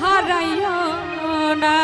হারাইও না।